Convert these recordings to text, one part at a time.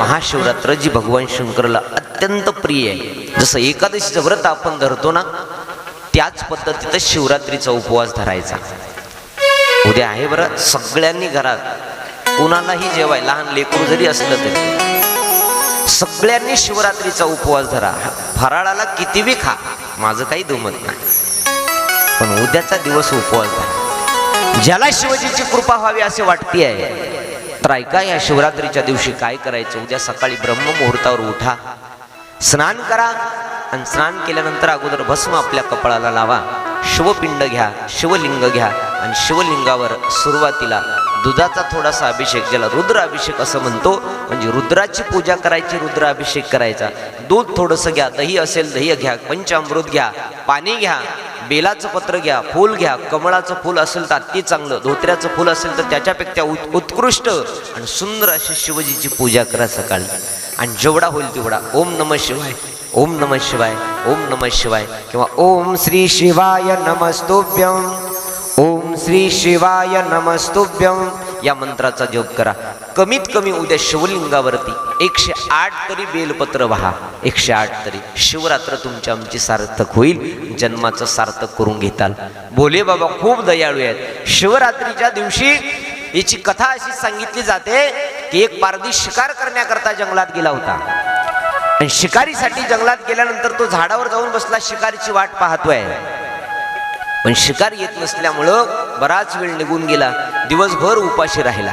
महाशिवरात्र जी भगवान शंकरला अत्यंत प्रिय आहे. जसं एकादशीचं व्रत आपण धरतो ना त्याच पद्धतीत शिवरात्रीचा उपवास धरायचा. उद्या आहे बरं सगळ्यांनी घरात कुणालाही जेवाय लहान लेकरू जरी असलं तरी. सगळ्यांनी शिवरात्रीचा उपवास धरा. फराळाला किती बी खा माझं काही दुमत नाही. पण उद्याचा दिवस उपवास धरा. ज्याला शिवजीची कृपा व्हावी असे वाटते आहे तर ऐका या शिवरात्रीच्या दिवशी काय करायचं? उद्या सकाळी ब्रह्ममुहूर्तावर उठा स्नान करा आणि स्नान केल्यानंतर अगोदर भस्म आपल्या कपाळाला लावा. शिवपिंड घ्या शिवलिंग घ्या आणि शिवलिंगावर सुरुवातीला दुधाचा थोडासा अभिषेक ज्याला रुद्र अभिषेक असं म्हणतो म्हणजे रुद्राची पूजा करायची रुद्र अभिषेक करायचा. दूध थोडंसं घ्या दही असेल दही घ्या पंचामृत घ्या पाणी घ्या बेलाचं पत्र घ्या फूल घ्या कमळाचं फूल असेल तर अति चांगलं धोत्र्याचं फूल असेल तर त्याच्यापेक्षा उत् उत्कृष्ट आणि सुंदर अशी शिवजीची पूजा करा सकाळी. आणि जेवढा होईल तेवढा. ओम नम शिवाय ओम नम शिवाय ओम नम शिवाय किंवा ओम श्री शिवाय नमस्तुभ्यम ओम श्री शिवाय नमस्तुभ्यम या मंत्राचा जप करा. कमीत कमी उद्या शिवलिंगावरती एकशे आठ तरी बेलपत्र व्हा. एकशे आठ तरी. शिवरात्र तुमची आमची सार्थक होईल. जन्माचं सार्थक करून घेताल. बोले बाबा खूप दयाळू आहेत. शिवरात्रीच्या दिवशी याची कथा अशी सांगितली जाते की एक पारधी शिकार करण्याकरता जंगलात गेला होता. आणि शिकारीसाठी जंगलात गेल्यानंतर तो झाडावर जाऊन बसला शिकारीची वाट पाहतोय. पण शिकार येत नसल्यामुळं बराच वेळ निघून गेला. दिवसभर उपाशी राहिला.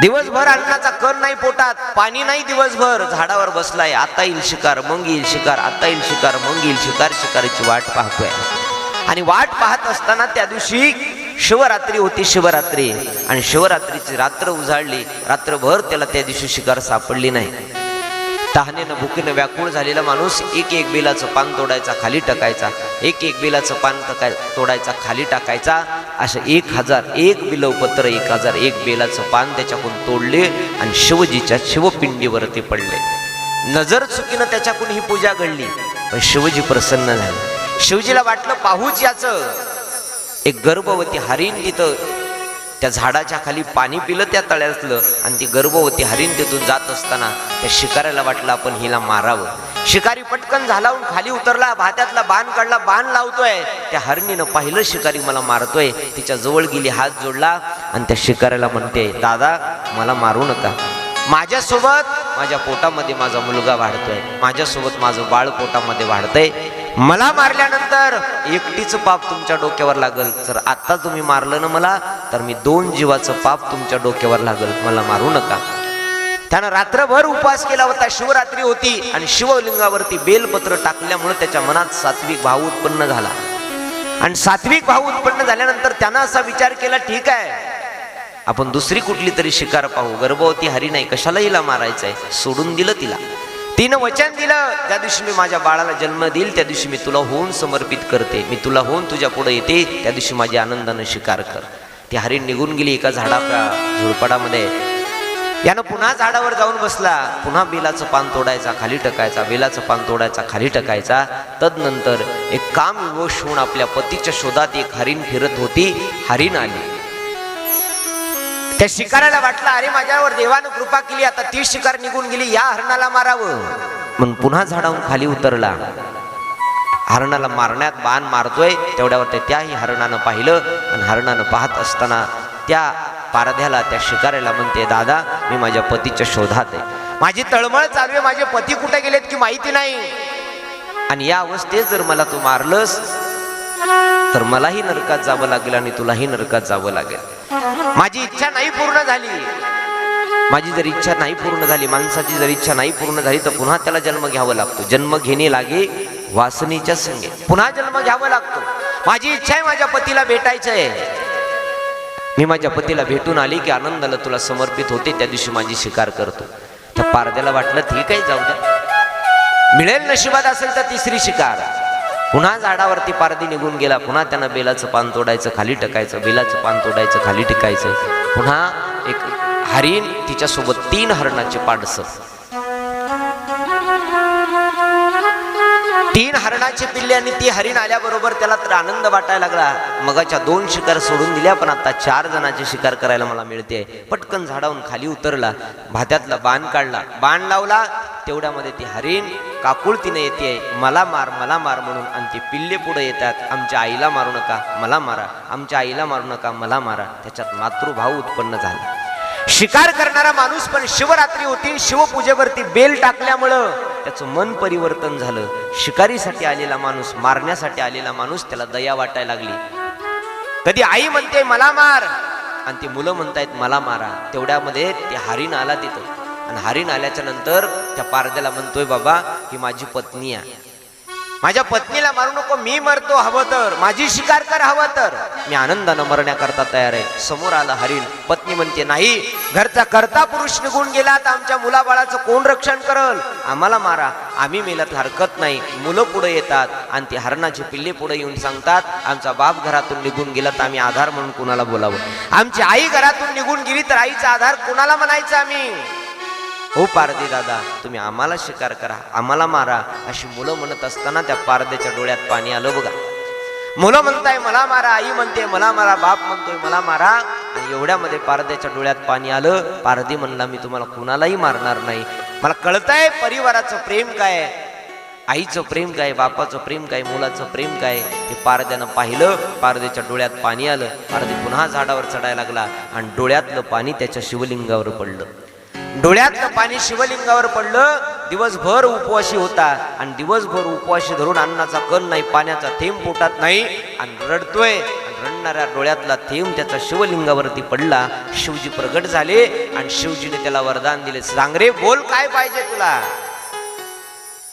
दिवसभर अन्नाचा कण नाही पोटात पाणी नाही दिवसभर. झाडावर बसलाय आता येईल शिकार मग येईल शिकार आता येईल शिकार मग येईल शिकार शिकारीची वाट पाहतोय. आणि वाट पाहत असताना त्या दिवशी शिवरात्री होती शिवरात्री. आणि शिवरात्रीची रात्र उजाडली. रात्रभर त्याला त्या दिवशी शिकार सापडली नाही. तहानेनं भुकीनं व्याकुळ झालेला माणूस एक एक बेलाचं पान तोडायचा खाली टाकायचा. एक एक बेलाचं पान तोडायचा खाली टाकायचा. असं एक हजार एक बिलवपत्र एक हजार एक बेलाचं पान त्याच्याकडून तोडले आणि शिवजीच्या शिवपिंडीवर ते पडले. नजर चुकीनं त्याच्याकडून ही पूजा घडली पण शिवजी प्रसन्न झाले. शिवजीला वाटलं पाहूच याचं. एक गर्भवती हरिण तिथं त्या झाडाच्या खाली पाणी पिलं त्या तळ्यातलं आणि ती गर्भवती हरिण तिथून जात असताना त्या शिकाऱ्याला वाटलं आपण हिला मारावं. शिकारी पटकन झालावून खाली उतरला भात्यातला बाण काढला बाण लावतोय. त्या हरणीनं पाहिलं शिकारी मला मारतोय. तिच्या जवळ गेली हात जोडला आणि त्या शिकाऱ्याला म्हणते दादा मला मारू नका. माझ्यासोबत माझ्या पोटामध्ये माझा मुलगा वाढतोय. माझ्यासोबत माझं बाळ पोटामध्ये वाढतंय. मला मारल्यानंतर एकटीचं पाप तुमच्या डोक्यावर लागल. जर आत्ता तुम्ही मारलं ना मला तर मी दोन जीवाचं पाप तुमच्या डोक्यावर लागल. मला मारू नका. त्यानं रात्रभर उपवास केला होता शिवरात्री होती आणि शिवलिंगावरती बेलपत्र टाकल्यामुळे त्याच्या मनात सात्विक भाव उत्पन्न झाला. आणि सात्विक भाव उत्पन्न झाल्यानंतर त्यानं असा विचार केला ठीक आहे आपण दुसरी कुठली तरी शिकार पाहू. गर्भवती हरी नाही कशाला हिला मारायचंय? सोडून दिलं तिला. तिनं वचन दिलं त्या दिवशी मी माझ्या बाळाला जन्म देईल त्या दिवशी मी तुला होऊन समर्पित करते. मी तुला होऊन तुझ्या पुढे येते त्या दिवशी माझ्या आनंदानं शिकार कर. ती हरिण निघून गेली एका झाडा झुडपडामध्ये यानं पुन्हा झाडावर जाऊन बसला. पुन्हा बेलाचं पान तोडायचा खाली टकायचा बेलाचं पान तोडायचा खाली टकायचा. तदनंतर एक काम विवश होऊन आपल्या पतीच्या शोधात एक हरिण फिरत होती. हरिण आली. त्या शिकाराला वाटलं अरे माझ्यावर देवानं कृपा केली आता ती शिकार निघून गेली या हरणाला मारावं. म्हणून पुन्हा झाडाहून खाली उतरला. हरणाला मारण्यात बाण मारतोय तेवढ्यावर ते त्याही हरणानं पाहिलं. आणि हरणानं पाहत असताना त्या पारध्याला त्या शिकाऱ्याला म्हणते दादा मी माझ्या पतीच्या शोधात आहे. माझी तळमळ चालू आहे माझे पती कुठे गेलेत की माहिती नाही. आणि या अवस्थेत जर मला तू मारलंस तर मलाही नरकात जावं लागेल आणि तुलाही नरकात जावं लागेल. माझी इच्छा नाही पूर्ण झाली. माझी जर इच्छा नाही पूर्ण झाली माणसाची जर इच्छा नाही पूर्ण झाली तर पुन्हा त्याला जन्म घ्यावा लागतो. जन्म घेणे लागे वासनेच्या संगे. पुन्हा जन्म घ्यावा लागतो. माझी इच्छा आहे माझ्या पतीला भेटायचं आहे मी माझ्या पतीला भेटून आली की आनंदाला तुला समर्पित होते त्या दिवशी माझी शिकार करतो. त्या पारद्याला वाटलं ठीक आहे जाऊ द्या. मिळेल नशिबात असेल तर तिसरी शिकार. पुन्हा झाडावरती पारदी निघून गेला पुन्हा त्यानं बेलाचं पान तोडायचं खाली टाकायचं बेलाचं पान तोडायचं खाली टिकायचं. पुन्हा एक हरिण तिच्यासोबत तीन हरणाचे पाडस तीन हरणाची पिल्ले आणि ती हरिण आल्याबरोबर त्याला तर आनंद वाटायला लागला. मगाच्या दोन शिकार सोडून दिल्या पण आता चार जणांची शिकार करायला मला मिळते. पटकन झाडावून खाली उतरला भात्यातला बाण काढला. बाण लावला तेवढ्यामध्ये ती हरिण काकुळ तिने येते. मला मार मला मार म्हणून आणि ती पिल्ले पुढे येतात. आमच्या आईला मारू नका मला मारा. आमच्या आईला मारू नका मला मारा. त्याच्यात मातृभाव उत्पन्न झाला. शिकार करणारा माणूस पण शिवरात्री होती. शिवपूजेवरती बेल टाकल्यामुळं त्याचं मन परिवर्तन झालं. शिकारीसाठी आलेला माणूस मारण्यासाठी आलेला माणूस त्याला दया वाटायला लागली. कधी आई म्हणते मला मार. आणि ती मुलं म्हणतायत मला मारा. तेवढ्यामध्ये ते हरिण आला तिथं आणि हरिण आल्याच्यानंतर त्या पारद्याला म्हणतोय बाबा ही माझी पत्नी आहे. माझ्या पत्नीला मारू नको मी मरतो हवं तर. माझी शिकार कर हवं तर. मी आनंदानं मरण्याकरता तयार आहे. समोर आलं हरिण. पत्नी म्हणते नाही घरचा करता पुरुष निघून गेला तर आमच्या मुलाबाळाचं कोण रक्षण करल? आम्हाला मारा. आम्ही मेल्यात हरकत नाही. मुलं पुढे येतात आणि ती हरणाची पिल्ले पुढे येऊन सांगतात आमचा बाप घरातून निघून गेला तर आम्ही आधार म्हणून कुणाला बोलावं? आमची आई घरातून निघून गेली तर आईचा आधार कुणाला म्हणायचा आम्ही? हो पारदे दादा तुम्ही आम्हाला शिकार करा आम्हाला मारा अशी मुलं म्हणत असताना त्या पारदेच्या डोळ्यात पाणी आलं बघा. मुलं म्हणताय मला मारा आई म्हणते मला मारा बाप म्हणतोय मला मारा. आणि एवढ्यामध्ये पारद्याच्या डोळ्यात पाणी आलं. पारदी म्हणला मी तुम्हाला कुणालाही मारणार नाही. मला कळतंय परिवाराचं प्रेम काय आईचं प्रेम काय बापाचं प्रेम काय मुलाचं प्रेम काय हे पारद्यानं पाहिलं. पारदेच्या डोळ्यात पाणी आलं. पारदी पुन्हा झाडावर चढायला लागला. आणि डोळ्यातलं पाणी त्याच्या शिवलिंगावर पडलं. डोळ्यातलं पाणी शिवलिंगावर पडलं दिवसभर उपवाशी होता. आणि दिवसभर उपवाशी धरून अन्नाचा कण नाही पाण्याचा थेंब पोटात नाही. आणि रडतोय. रडणाऱ्या डोळ्यातला थेंब त्याचा शिवलिंगावरती पडला. शिवजी प्रगट झाले आणि शिवजीने त्याला वरदान दिले. सांग रे बोल काय पाहिजे तुला?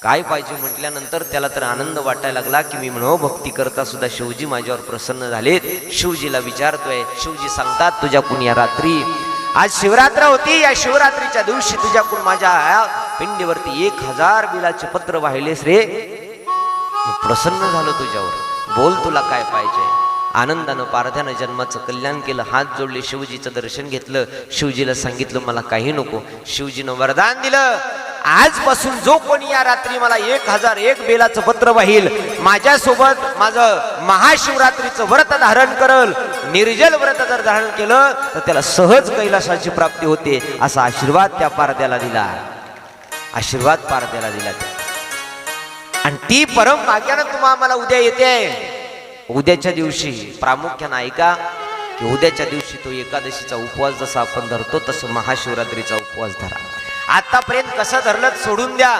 काय पाहिजे म्हटल्यानंतर त्याला तर आनंद वाटायला लागला की मी म्हणो भक्ती करता सुद्धा शिवजी माझ्यावर प्रसन्न झालेत. शिवजीला विचारतोय शिवजी सांगतात तुझ्या कुणी या रात्री आज शिवरात्र होती. या शिवरात्रीच्या दिवशी तुझ्याकडून माझ्या पिंडीवरती एक हजार बिलाचे पत्र वाहिलेस रे प्रसन्न झालो तुझ्यावर. बोल तुला काय पाहिजे? आनंदानं पारध्यानं जन्माचं कल्याण केलं हात जोडले शिवजीचं दर्शन घेतलं. शिवजीला सांगितलं मला काही नको. शिवजीनं वरदान दिलं. आजपासून जो कोणी या रात्री मला एक हजार एक बेलाचं पत्र वाहील माझ्यासोबत माझं महाशिवरात्रीचं व्रत धारण करल. निर्जल व्रत जर धारण केलं तर त्याला सहज कैलासाची प्राप्ती होते असा आशीर्वाद त्या पारद्याला दिला. आशीर्वाद पारद्याला दिला आणि ती परम भाग्यानं तुम्हा आम्हाला उद्या येते. उद्याच्या दिवशी प्रामुख्यानं ऐका की उद्याच्या दिवशी तो एकादशीचा उपवास जसा आपण धरतो तसं महाशिवरात्रीचा उपवास धरा. आतापर्यंत कसं धरलं सोडून द्या.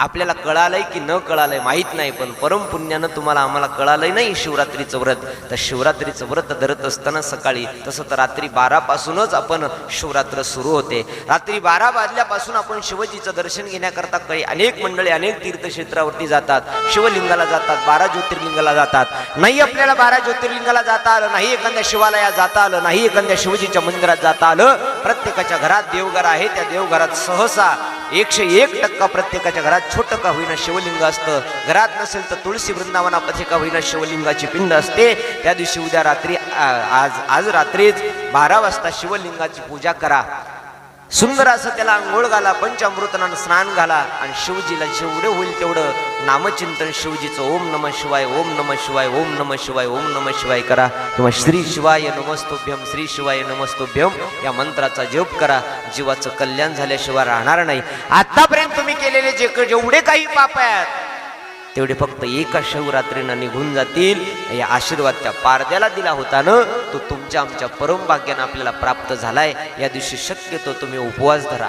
आपल्याला कळालंय की न कळालंय माहीत नाही पण परमपुण्यानं तुम्हाला आम्हाला कळालंय नाही शिवरात्रीचं व्रत. तर शिवरात्रीचं व्रत धरत असताना सकाळी तसं तर रात्री बारापासूनच आपण शिवरात्र सुरू होते. रात्री बारा वाजल्यापासून आपण शिवजीचं दर्शन घेण्याकरता काही अनेक मंडळी अनेक तीर्थक्षेत्रावरती जातात. शिवलिंगाला जातात बारा ज्योतिर्लिंगाला जातात. नाही आपल्याला बारा ज्योतिर्लिंगाला जाता आलं नाही एखाद्या शिवालयात जाता आलं नाही एखाद्या शिवजीच्या मंदिरात जाता आलं. प्रत्येकाच्या घरात देवघर आहे त्या देवघरात सहसा एकशे एक टक्का प्रत्येकाच्या घरात छोटं का होईना शिवलिंग असतं. घरात नसेल तर तुळशी वृंदावनामध्ये का होईना शिवलिंगाची पिंड असते. त्या दिवशी उद्या रात्री आज आज रात्रीच बारा वाजता शिवलिंगाची पूजा करा. सुंदर असं त्याला आंघोळ घाला पंचामृतनानं स्नान घाला आणि शिवजीला जेवढं होईल तेवढं नामचिंतन शिवजीचं ओम नम शिवाय ओम नम शिवाय ओम नम शिवाय ओम नम शिवाय करा. किंवा श्री शिवाय नमस्तोभ्यम श्री शिवाय नमस्तोभ्यम या मंत्राचा जप करा. जीवाचं कल्याण झाल्याशिवाय राहणार नाही. आतापर्यंत तुम्ही केलेले जे जेवढे काही पाप आहेत तेवढे फक्त एका शिवरात्रीनं निघून जातील. या आशीर्वाद त्या पारद्याला दिला होता ना तो तुमच्या आमच्या परमभाग्यानं आपल्याला प्राप्त झालाय. या दिवशी शक्यतो तुम्ही उपवास धरा.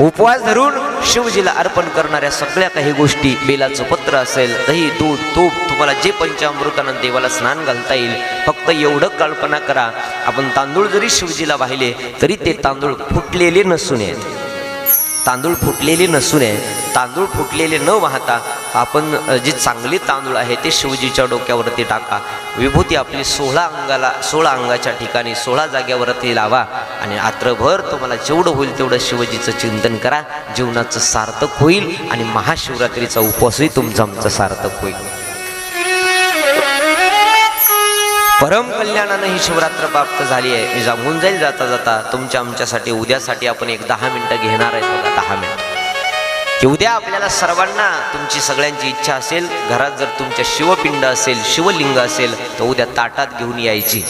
उपवास धरून शिवजीला अर्पण करणाऱ्या सगळ्या काही गोष्टी बेलाचं पत्र असेल दही दूध तूप तुम्हाला जे पंचामृतानं देवाला स्नान घालता येईल. फक्त एवढं कल्पना करा. आपण तांदूळ जरी शिवजीला वाहिले तरी ते तांदूळ फुटलेले नसून आहेत तांदूळ फुटलेले नसून आहे तांदूळ फुटलेले न वाहता आपण जी चांगली चांगले तांदूळ आहे ते शिवजीच्या डोक्यावरती टाका. विभूती आपली सोळा अंगाला सोळा अंगाच्या ठिकाणी सोळा जाग्यावरती लावा. आणि रात्रभर तुम्हाला जेवढं होईल तेवढं शिवजीचं चिंतन करा. जीवनाचं सार्थक होईल आणि महाशिवरात्रीचा उपवासही तुमचं आमचं सार्थक होईल. परम कल्याणानं ही शिवरात्र प्राप्त झाली आहे. मी जाऊन जाईल जाता जाता. तुमच्या आमच्यासाठी उद्यासाठी आपण एक दहा मिनिटं घेणार आहे बघा दहा मिनिटं. की उद्या आपल्याला सर्वांना तुमची सगळ्यांची इच्छा असेल घरात जर तुमच्या शिवपिंड असेल शिवलिंग असेल तर उद्या ताटात घेऊन यायची.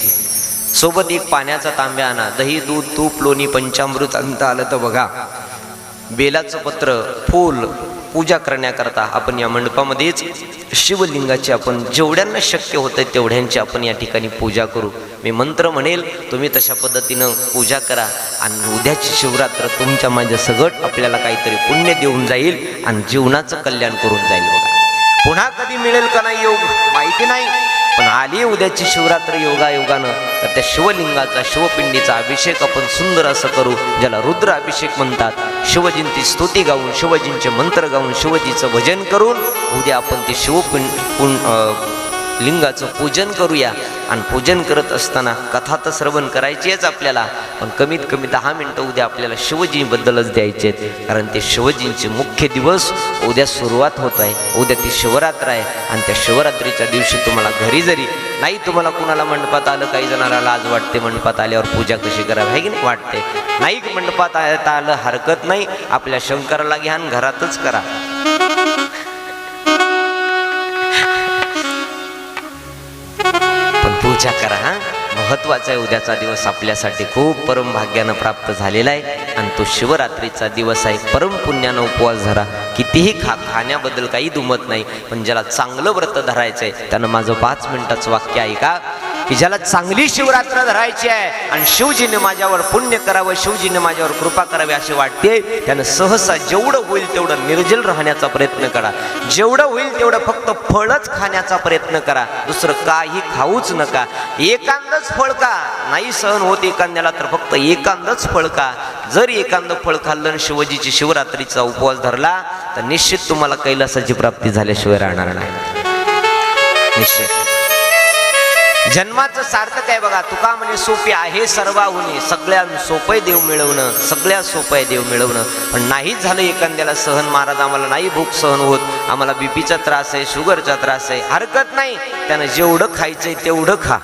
सोबत एक पाण्याचा तांब्या आणा. दही दूध तूप लोणी पंचामृत अंत आलं तर बघा. बेलाचं पत्र फूल पूजा करण्याकरता आपण या मंडपामध्येच शिवलिंगाची आपण जेवढ्यांना शक्य होतं तेवढ्यांची आपण या ठिकाणी पूजा करू. मी मंत्र म्हणेल तुम्ही तशा पद्धतीनं पूजा करा आणि उद्याची शिवरात्र तुमच्या माझ्या सगट आपल्याला काहीतरी पुण्य देऊन जाईल आणि जीवनाचं कल्याण करून जाईल बघा. पुन्हा कधी मिळेल का नाही योग? माहिती नाही. पण आली उद्याची शिवरात्र योगा योगानं तर त्या शिवलिंगाचा शिवपिंडीचा अभिषेक आपण सुंदर असं करू ज्याला रुद्र अभिषेक म्हणतात. शिवजींची स्तुती गाऊन शिवजींचे मंत्र गाऊन शिवजीचं भजन करून उद्या आपण ते शिवपिंड लिंगाचं पूजन करूया. आणि पूजन करत असताना कथा तर श्रवण करायची आपल्याला. पण कमीत कमी दहा मिनटं उद्या आपल्याला शिवजींबद्दलच द्यायचे आहेत. कारण ते शिवजींचे मुख्य दिवस उद्या सुरुवात होत आहे. उद्या ती शिवरात्र आहे. आणि त्या शिवरात्रीच्या दिवशी तुम्हाला घरी जरी नाही तुम्हाला कुणाला मंडपात आलं काही जणांना लाज वाटते मंडपात आल्यावर पूजा कशी करावी हे की नाही? वाटते. नाही मंडपात येता आलं हरकत नाही. आपल्या शंकराला घ्या आणि घरातच करा. पण पूजा करा हा. महत्त्वाचा आहे उद्याचा दिवस आपल्यासाठी. खूप परम भाग्यानं प्राप्त झालेला आहे. आणि तो शिवरात्रीचा दिवस आहे. परम पुण्यानं उपवास धरा. कितीही खा खाण्याबद्दल काही दुमत नाही. पण ज्याला चांगलं व्रत धरायचं आहे त्यानं माझं पाच मिनिटाचं वाक्य ऐका. की ज्याला चांगली शिवरात्र धरायची आहे आणि शिवजीने माझ्यावर पुण्य करावं शिवजीने माझ्यावर कृपा करावी असे वाटते त्यानं सहसा जेवढं होईल तेवढं निर्जल राहण्याचा प्रयत्न करा. जेवढं होईल तेवढं फक्त फळच खाण्याचा प्रयत्न करा. दुसरं काही खाऊच नका. एकांदच फळ का नाही सहन होत एकांद्याला तर फक्त एकांदच फळ का जर एकांद फळ खाल्लं आणि शिवजीची शिवरात्रीचा उपवास धरला तर निश्चित तुम्हाला कैलासाची प्राप्ती झाल्याशिवाय राहणार नाही. निश्चित. जन्माचं सार्थक आहे बघा. तुका म्हणे सोपे आहे सर्वाहुनी सगळ्या सोपय देव मिळवणं सगळ्या सोपं आहे देव मिळवणं. पण नाहीच झालं एखाद्याला सहन महाराज आम्हाला नाही भूक सहन होत. आम्हाला बीपीचा त्रास आहे शुगरचा त्रास आहे. हरकत नाही. त्यानं जेवढं खायचंय तेवढं खा.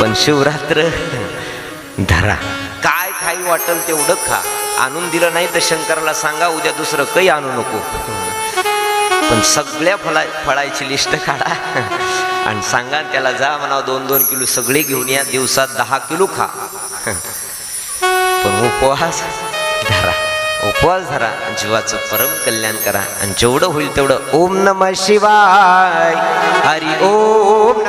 पण शिवरात्र धरा. काय खाई वाटल तेवढं खा. आणून दिलं नाही तर शंकराला सांगा उद्या दुसरं काही आणू नको. पण सगळ्या फळा फळायची लिस्ट काढा. आणि सांगा त्याला जा म्हणा दोन दोन किलो सगळे घेऊन या दिवसात दहा किलो खा. पण उपवास धरा. उपवास धरा जीवाचं परम कल्याण करा. आणि जेवढं होईल तेवढं. ओम नम शिवाय. हरी ओम.